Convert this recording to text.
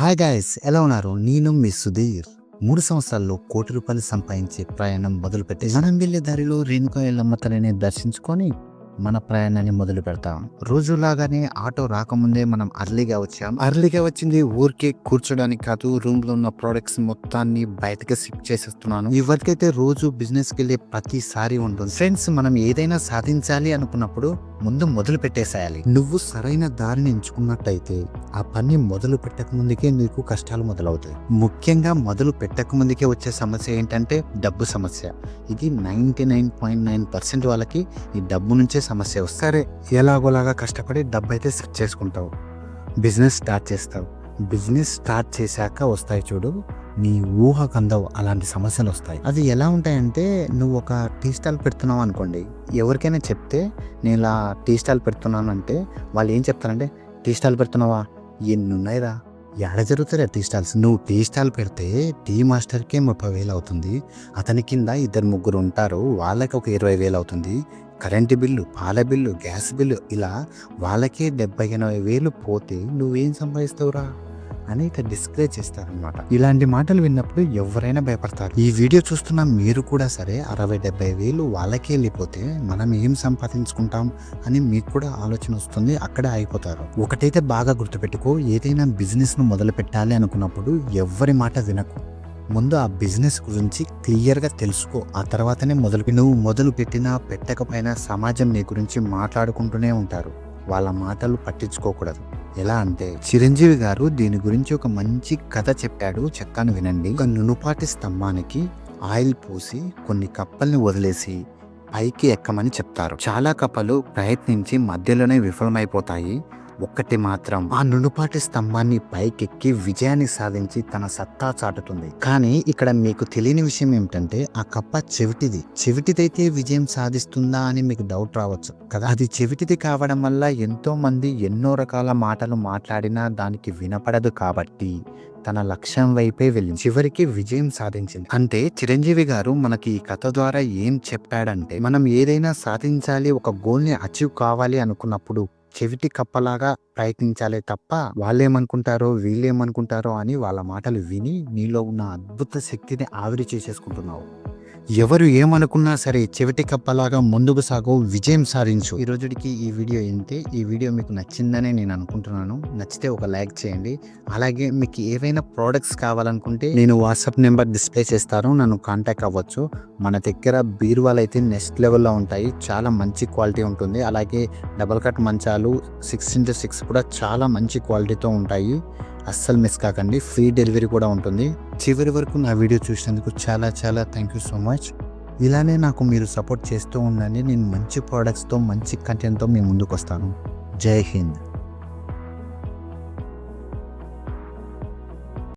Hi guys ఎలా ఉన్నారు? నేను మీ సుధీర్. మూడు సంవత్సరాల్లో కోటి రూపాయలు సంపాదించే ప్రయాణం మొదలు పెట్టి మనం వెళ్ళే దారిలో రేణుకా ఎల్లమ్మ తల్లిని దర్శించుకొని మన ప్రయాణాన్ని మొదలు పెడతాం. రోజులాగానే ఆటో రాకముందే మనం అర్లీగా వచ్చాం. అర్లీగా వచ్చింది ఊరికే కూర్చోడానికి కాదు రూమ్లో ఉన్న ప్రొడక్ట్స్ మొత్తాన్ని బయటకి షిఫ్ట్ చేసేస్తున్నాను. ఇవరికైతే రోజు బిజినెస్కి వెళ్ళే ప్రతిసారి ఉంటుంది. ఫ్రెండ్స్ మనం ఏదైనా సాధించాలి అనుకున్నప్పుడు ముందు మొదలు పెట్టేసేయాలి. నువ్వు సరైన దారిని ఎంచుకున్నట్టయితే ఆ పని మొదలు పెట్టక ముందుకే నీకు కష్టాలు మొదలవుతాయి. ముఖ్యంగా మొదలు పెట్టక ముందుకే వచ్చే సమస్య ఏంటంటే డబ్బు సమస్య. ఇది ninety nine point nine percent వాళ్ళకి ఈ డబ్బు నుంచే సమస్య వస్తుంది. సరే ఎలాగోలాగా కష్టపడి డబ్బు అయితే సెట్ చేసుకుంటావు. బిజినెస్ స్టార్ట్ చేస్తావు. బిజినెస్ స్టార్ట్ చేశాక వస్తాయి చూడు నీ ఊహకు అందవు అలాంటి సమస్యలు వస్తాయి. అది ఎలా ఉంటాయంటే నువ్వు ఒక టీ స్టాల్ పెడుతున్నావు అనుకోండి. ఎవరికైనా చెప్తే నేను ఇలా టీ స్టాల్ పెడుతున్నాను అంటే వాళ్ళు ఏం చెప్తారంటే టీ స్టాల్ పెడుతున్నావా? ఎన్ని ఉన్నాయిరా ఎడ జరుగుతారా టీ స్టాల్స్? నువ్వు టీ స్టాల్ పెడితే టీ మాస్టర్కే ముప్పై వేలు అవుతుంది. అతని కింద ఇద్దరు ముగ్గురు ఉంటారు. వాళ్ళకి ఒక ఇరవై వేలు అవుతుంది. కరెంటు బిల్లు పాల బిల్లు గ్యాస్ బిల్లు ఇలా వాళ్ళకే డెబ్బై ఎనభై వేలు పోతే నువ్వేం సంపాదిస్తావురా? అనేక ఇట్లా డిస్కరేజ్ చేస్తారనమాట ఇలాంటి మాటలు విన్నప్పుడు ఎవరైనా భయపడతారు. ఈ వీడియో చూస్తున్న మీరు కూడా సరే అరవై డెబ్బై వేలు వాళ్ళకే వెళ్ళిపోతే మనం ఏం సంపాదించుకుంటాం అని మీకు కూడా ఆలోచన వస్తుంది అక్కడే ఆగిపోతారు. ఒకటైతే బాగా గుర్తుపెట్టుకో ఏదైనా బిజినెస్ను మొదలు పెట్టాలి అనుకున్నప్పుడు ఎవరి మాట వినకు. ముందు ఆ బిజినెస్ గురించి క్లియర్గా తెలుసుకో. ఆ తర్వాతనే మొదలు నువ్వు మొదలు పెట్టినా పెట్టకపోయినా సమాజం నీ గురించి మాట్లాడుకుంటూనే ఉంటారు. వాళ్ళ మాటలు పట్టించుకోకూడదు. ఎలా అంటే చిరంజీవి గారు దీని గురించి ఒక మంచి కథ చెప్పాడు చెక్కాను వినండి. ఒక నునుపాటి స్తంభానికి ఆయిల్ పోసి కొన్ని కప్పల్ని వదిలేసి పైకి ఎక్కమని చెప్తారు. చాలా కప్పలు ప్రయత్నించి మధ్యలోనే విఫలమైపోతాయి. ఒక్కటి మాత్రం. ఆ నునుపాటి స్తంభాన్ని పైకెక్కి విజయాన్ని సాధించి తన సత్తా చాటుతుంది. కానీ ఇక్కడ మీకు తెలియని విషయం ఏమిటంటే ఆ కప్ప చెవిటిది. చెవిటిదైతే విజయం సాధిస్తుందా అని మీకు డౌట్ రావచ్చు. కదా? అది చెవిటిది కావడం వల్ల ఎంతో మంది ఎన్నో రకాల మాటలు మాట్లాడినా దానికి వినపడదు కాబట్టి తన లక్ష్యం వైపే వెళ్ళింది. చివరికి విజయం సాధించింది. అంటే చిరంజీవి గారు మనకి ఈ కథ ద్వారా ఏం చెప్పాడంటే మనం ఏదైనా సాధించాలి ఒక గోల్ని అచీవ్ కావాలి అనుకున్నప్పుడు చెవిటి కప్పలాగా ప్రయత్నించాలే తప్ప వాళ్ళేమనుకుంటారో వీళ్ళేమనుకుంటారో అని వాళ్ళ మాటలు విని నీలో ఉన్న అద్భుత శక్తిని ఆవిరి చేసేసుకుంటున్నావు. ఎవరు ఏమనుకున్నా సరే చెవిటి కప్పలాగా ముందుకు సాగు విజయం సాధించు. ఈ రోజుకి ఈ వీడియో ఏంటి ఈ వీడియో మీకు నచ్చిందని నేను అనుకుంటున్నాను. నచ్చితే ఒక లైక్ చేయండి. అలాగే మీకు ఏవైనా ప్రోడక్ట్స్ కావాలనుకుంటే నేను వాట్సాప్ నెంబర్ డిస్ప్లే చేస్తాను. నన్ను కాంటాక్ట్ అవ్వచ్చు. మన దగ్గర బీరువాలు అయితే నెక్స్ట్ లెవెల్లో ఉంటాయి. చాలా మంచి క్వాలిటీ ఉంటుంది. అలాగే డబల్ కట్ మంచాలు సిక్స్ ఇంటూ సిక్స్ కూడా చాలా మంచి క్వాలిటీతో ఉంటాయి. అస్సలు మిస్ కాకండి. ఫ్రీ డెలివరీ కూడా ఉంటుంది. చివరి వరకు నా వీడియో చూసినందుకు చాలా చాలా థ్యాంక్ యూ సో మచ్ ఇలానే నాకు మీరు సపోర్ట్ చేస్తూ ఉండండి. నేను మంచి ప్రోడక్ట్స్తో మంచి కంటెంట్తో మీ ముందుకు వస్తాను జై హింద్.